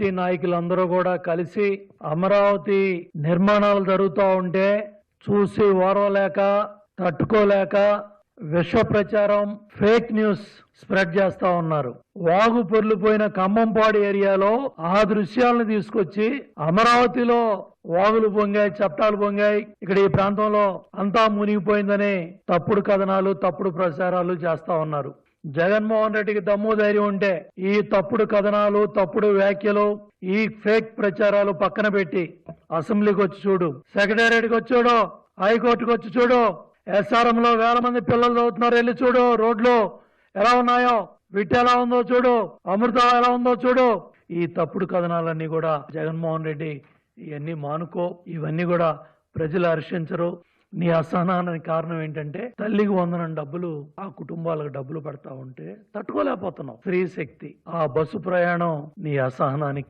Party నాయకులందరూ కూడా కలిసి అమరావతి నిర్మాణాలు జరుగుతూ ఉంటే చూసి ఓరవలేక తట్టుకోలేక విష ప్రచారం ఫేక్ న్యూస్ స్ప్రెడ్ చేస్తా ఉన్నారు. వాగు పొర్లిపోయిన ఖమ్మంపాడు ఏరియాలో ఆ దృశ్యాలను తీసుకొచ్చి అమరావతిలో వాగులు పొంగాయి చట్టాలు పొంగాయి. ఇక్కడ ఈ ప్రాంతంలో అంతా మునిగిపోయిందని తప్పుడు కథనాలు తప్పుడు ప్రచారాలు చేస్తా ఉన్నారు. జగన్మోహన్ రెడ్డికి దమ్ము ధైర్యం ఉంటే ఈ తప్పుడు కథనాలు తప్పుడు వ్యాఖ్యలు ఈ ఫేక్ ప్రచారాలు పక్కన పెట్టి అసెంబ్లీకి వచ్చి చూడు సెక్రటేరియట్కి వచ్చి చూడు హైకోర్టుకి వచ్చి చూడు ఎస్ఆర్ఎం లో వేల మంది పిల్లలు చదువుతున్నారు వెళ్ళి చూడు రోడ్లు ఎలా ఉన్నాయో విట్ ఎలా ఉందో చూడు అమృత ఎలా ఉందో చూడు. ఈ తప్పుడు కథనాలన్నీ కూడా జగన్మోహన్ రెడ్డి ఇవన్నీ మానుకో ఇవన్నీ కూడా ప్రజలు హర్షించరు. నీ అసహనానికి కారణం ఏంటంటే తల్లికి వందనం డబ్బులు ఆ కుటుంబాలకు డబ్బులు పడతా ఉంటే తట్టుకోలేకపోతున్నావు. స్త్రీ శక్తి. ఆ బస్సు ప్రయాణం నీ అసహనానికి